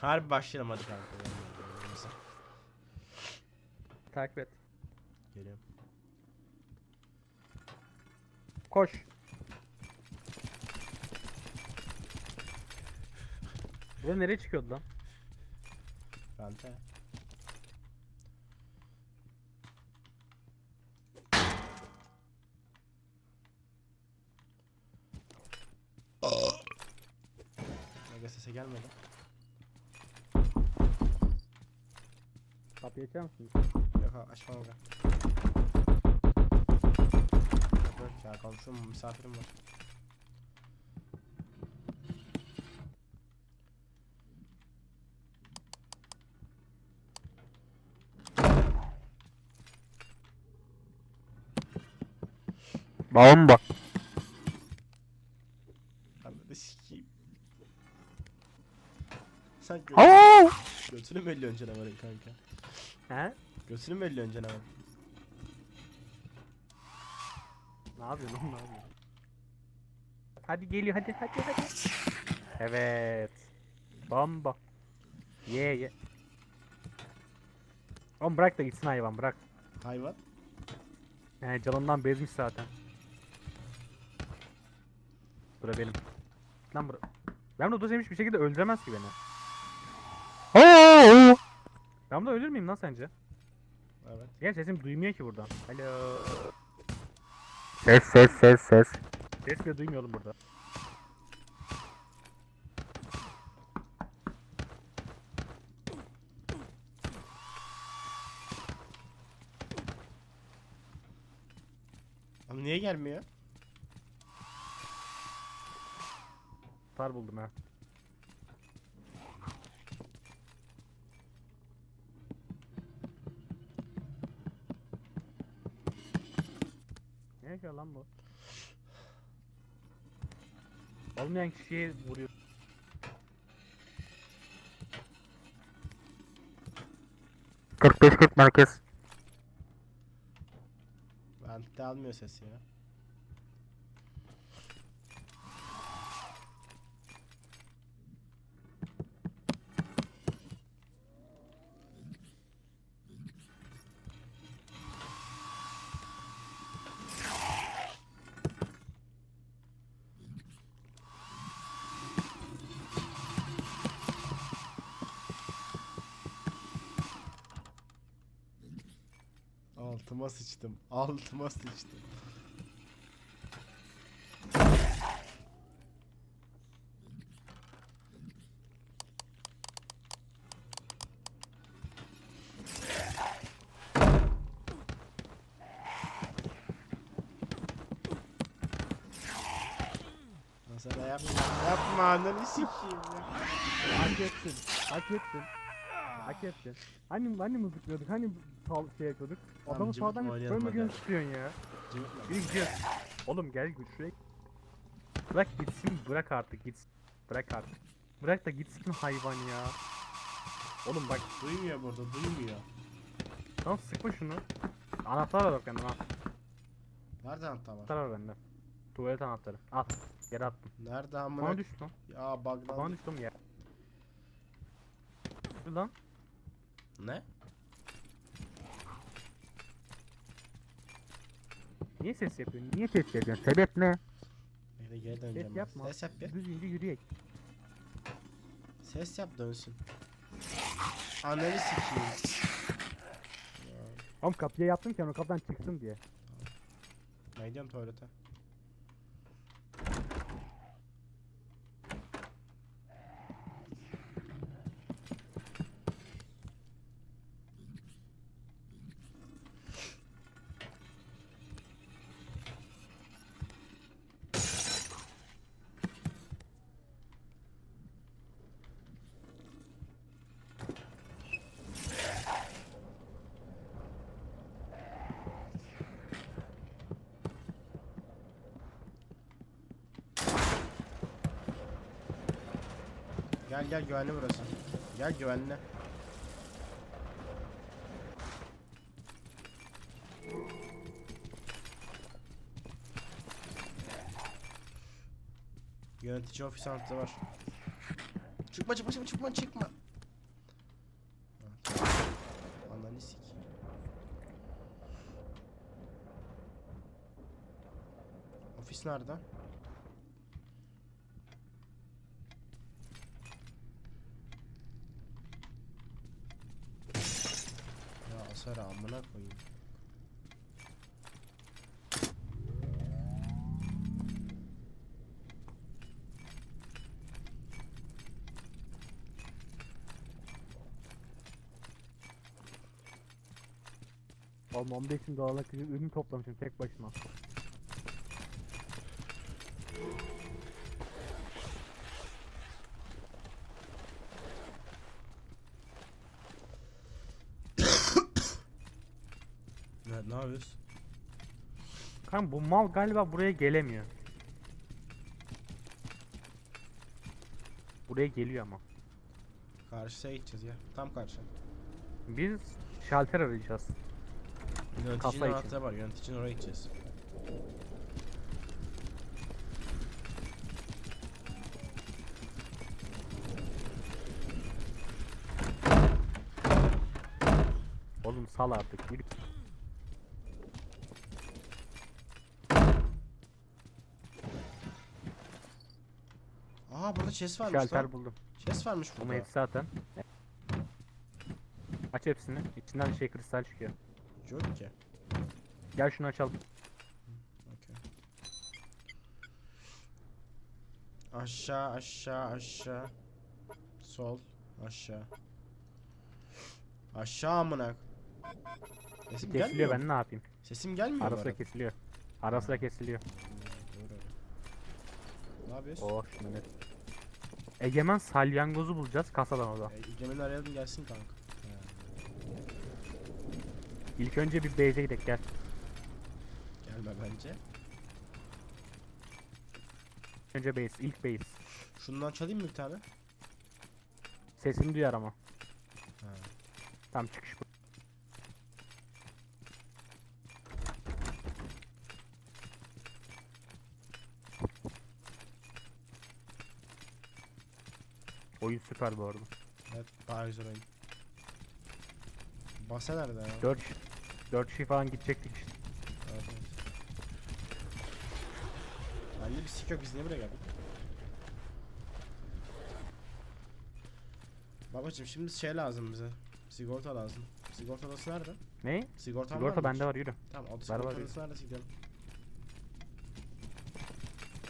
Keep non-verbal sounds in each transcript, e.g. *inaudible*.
Harbi başlayalım hadi kanka. Takip et. Geliyorum. Koş. Burada nereye çıkıyordu lan? Kante. Mega sese gelmedi. Kapıyı açar mısın? Yok ha, açma Mega. Yok ya komşum misafirim var. Bomba. Anladın sikeyim. Sen gö Aa! götünü mü elliyorsun canavarın kanka? He? Götünü mü elliyorsun canavarın? Ne yapıyorsun oğlum ne yapıyorsun? Hadi geliyor hadi hadi hadi. Evet. Bomba. Ye ye. Oğlum bırak da gitsin hayvan bırak. Hayvan. Yani canından bezmiş zaten. Bura benim. Lan bura. Ben bunu sevmiş bir şekilde öldüremez ki beni. Ben bunu ölür müyüm lan sence? Evet. Gel sesim duymuyor ki buradan. Alo. Ses ses ses ses. Ses bile duymuyor oğlum burada. Ama niye gelmiyor? Tar buldum ha. Ne yaşıyor lan bu? Olmayan kişiye vuruyor. Kırk beş kırk merkez. Vent'te almıyor ses ya. Altıma sıçtım. Altıma sıçtım. Mesela yapma. Yapma ananı sikeyim ya. Hak ettin. Hak ettin. Hak ettin. Hani hani mızıklıyorduk? Hani sağ şey yapıyorduk? Tamam, Adamı sağdan oynayalım görmeden hadi. tutuyorsun ya. Biri gidiyor. Oğlum gel güç şuraya. Bırak gitsin bırak artık gitsin. Bırak artık. Bırak da gitsin hayvan ya. Oğlum bak Duymuyor burada, duymuyor. tamam sıkma şunu. Anahtar var bak bende al. Nerede anahtar var? Anahtar var bende. Tuvalet anahtarı. Al. Yere attım. Nerede amına? Bana düştü lan. Ya Bana bug'dan. düştü oğlum ya. Dur lan. Ne? Niye ses yapıyorsun? Niye ses yapıyorsun? Sebep ne? Bekle geri döneceğim. ben. yapma. Ses yap bir. Düzgünce yürüyek. Ses yap dönsün. Ananı sikeyim. Ya, Oğlum kapıya yaptım ki o kapıdan çıksın diye. ben gidiyorum tuvalete. gel güvenli burası. Gel güvenli. Yönetici ofis anıtı var. Çıkma çıkma çıkma çıkma çıkma. Ananı sikeyim. Ofis nerede? Ya Asara amına koyayım. Oğlum 15 bin dolarlık bir ürün toplamışım tek başıma. Ne, ne yapıyorsun? Kanka bu mal galiba buraya gelemiyor. Buraya geliyor ama. Karşıya gideceğiz ya. Tam karşı. Biz şalter arayacağız. Yöneticinin Kasa için. anahtarı var. Yöneticinin oraya gideceğiz. Oğlum sal artık yürü. Aha burada chest varmış Şalter buldum. Chest varmış Ama burada. hepsi zaten. Aç hepsini. İçinden şey kristal çıkıyor. Yok ki. Gel şunu açalım. Okey. Aşağı aşağı aşağı. Sol aşağı. Aşağı amına. Sesim Kesiliyor gelmiyor. ben ne yapayım? Sesim gelmiyor Ara mu sıra arada? kesiliyor. Ara sıra kesiliyor. Doğru öyle. Ne yapıyorsun? Oh şunu net. Egemen salyangozu bulacağız kasadan o da. E, arayalım gelsin kanka. İlk önce bir base'e gidelim gel. Gelme bence. Önce base, ilk base. Şundan çalayım mı bir tane? Sesini duyar ama. Ha. Tam çıkış bu. Oyun süper bu arada. Evet daha güzel oyun. Basa nerede ya? 4 4 şey falan gidecektik işte. Evet, evet. Bende bir sik yok biz niye buraya geldik? Babacım şimdi şey lazım bize. Sigorta lazım. Sigorta odası nerede? Ne? Sigorta Sigorta bende var yürü. Tamam o Var, sigorta var, odası nerede gidelim.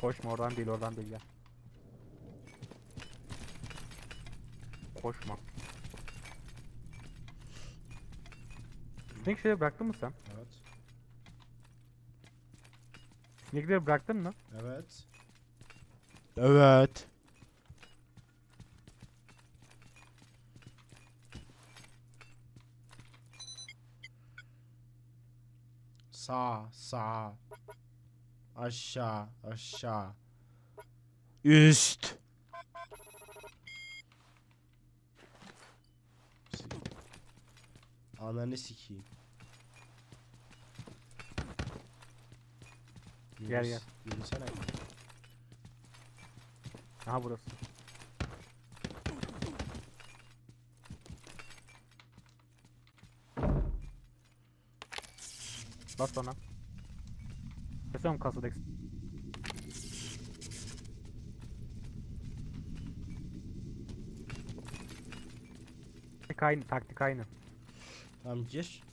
Koşma oradan değil oradan değil gel. Koşma. Şeyleri bıraktın mı sen? Evet. Sinekleri bıraktın mı? Evet. Evet. Sağ, sağ. Aşağı, aşağı. Üst. Ananı sikeyim. Gel, gel. Yürüsene. Aha burası. Bas bana. Kesiyorum kasadaki. Taktik aynı, taktik aynı. Tamam gir.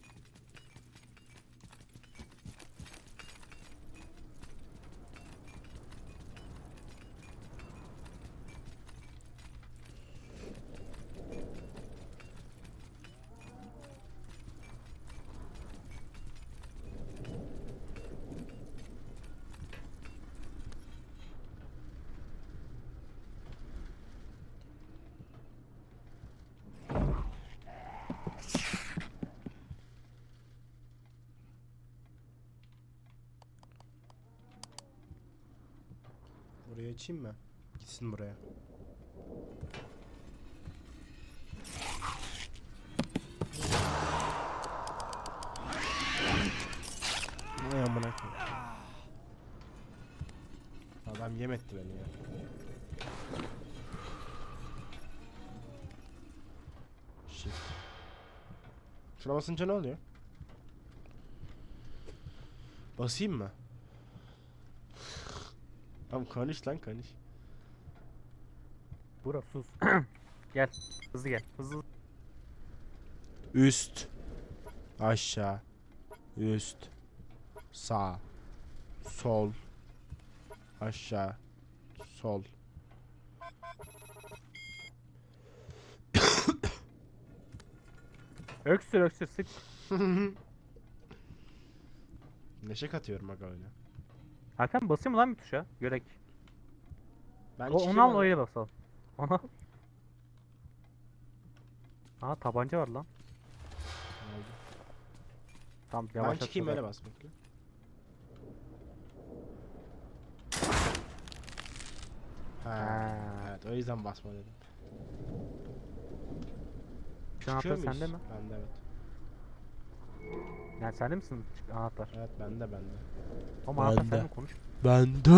Buraya açayım mı? Gitsin buraya. Ne amına. Adam yem etti beni ya. Shit. Şuna basınca ne oluyor? Basayım mı? Tamam konuş lan konuş. Bura sus. *clears throat* gel. Hızlı gel. Hızlı. Üst. Aşağı. Üst. Sağ. Sol. Aşağı. Sol. *coughs* Öksür öksür sık. *laughs* Neşe katıyorum aga öyle. Hakan basayım lan bir tuşa? Görek. Ben O, onu al öyle basalım. Onu al. *laughs* Aa tabanca var lan. Oldu. Tamam Ben yavaş çıkayım öyle bas bekle. Ha, Ha. evet o yüzden basma dedim. Şu anahtar sende mi? Bende evet. Yani sende misin anahtar? Evet bende bende. Ama sende mi konuş? Bende.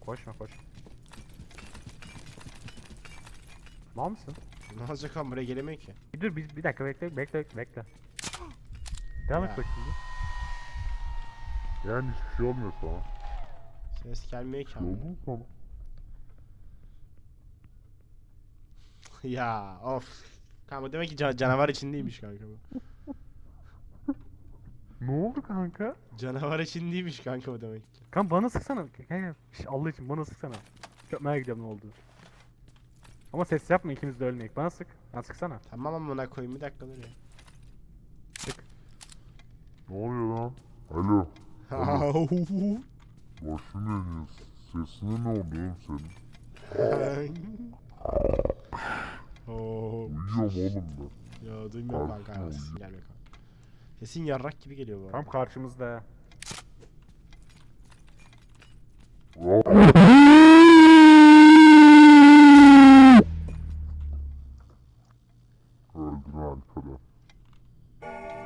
Koşma koş. Mal mısın? Ne olacak lan buraya gelemiyor ki. Bir dur bir, bir dakika bekle bekle bekle. Devam Ya. et bakayım bir. Yani hiçbir şey olmuyor sana. Ses gelmiyor ki sana? *laughs* ya of. Kanka bu demek ki ca- canavar içindeymiş kanka bu. Ne oldu kanka? Canavar içindeymiş kanka bu demek ki. Kanka bana sıksana. Şş, Allah için bana sıksana. Çok merak ediyorum ne oldu. Ama ses yapma ikimiz de ölmeyek. Bana sık. Bana sıksana. Tamam amına koyayım bir dakika dur ya. Sık. Ne oluyor lan? Alo. Başım yanıyor. Sesine ne oldu oğlum senin? *laughs* Oo. Uyuyorum oğlum ben. Ya duymuyorum kanka. Gelmiyor kanka. Sesin yarrak gibi geliyor bu arada. Tam karşımızda. Öldün Alperen.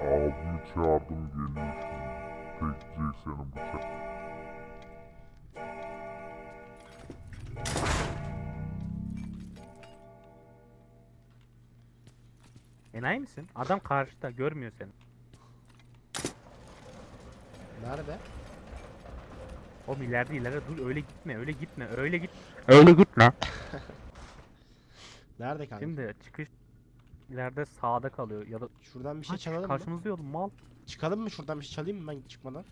Abimi çağırdım geliyor şimdi. Bekleyecek seni bıçak. Enayi misin? Adam karşıda görmüyor seni. Nerede? O ileride ileride dur öyle gitme öyle gitme öyle git. Öyle gitme. *laughs* Nerede kanka? Şimdi çıkış ileride sağda kalıyor ya da Şuradan bir şey çalalım mı? karşımızda yolun mal. Çıkalım mı şuradan bir şey çalayım mı ben çıkmadan?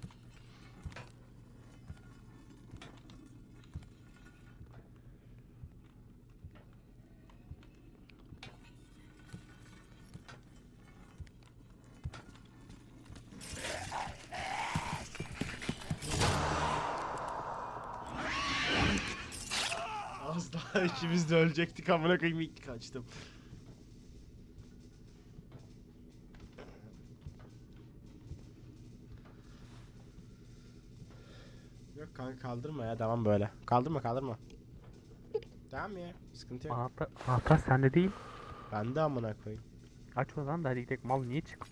Az daha *laughs* ikimiz de ölecektik amına koyayım ilk kaçtım. Yok kanka kaldırma ya devam böyle. Kaldırma kaldırma. Devam ya sıkıntı yok. Anahtar, anahtar sende değil. Ben de amına koyayım. Aç o zaman da hadi gidelim. Mal niye çık?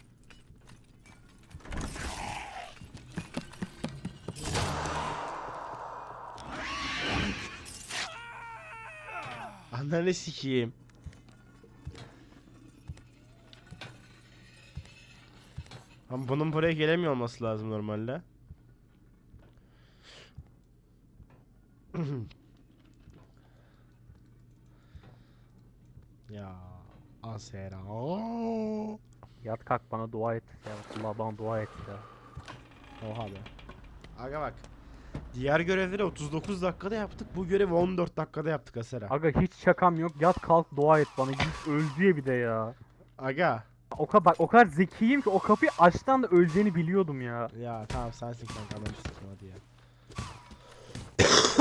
Ananı sikeyim. Ama bunun buraya gelemiyor olması lazım normalde. *clears throat* ya Asera. Yat kalk bana dua et. Ya Allah bana dua et ya. Oha be. Aga bak. Diğer görevleri 39 dakikada yaptık. Bu görevi 14 dakikada yaptık Asera. Aga hiç şakam yok. Yat kalk dua et bana. Git öl diye bir de ya. Aga. O kadar bak o kadar zekiyim ki o kapıyı açtan da öleceğini biliyordum ya. Ya tamam sensin kanka ben sikim hadi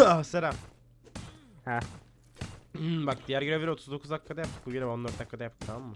ya. *coughs* Selam. He. Bak diğer görevleri 39 dakikada yaptık. Bu görevi 14 dakikada yaptık tamam mı?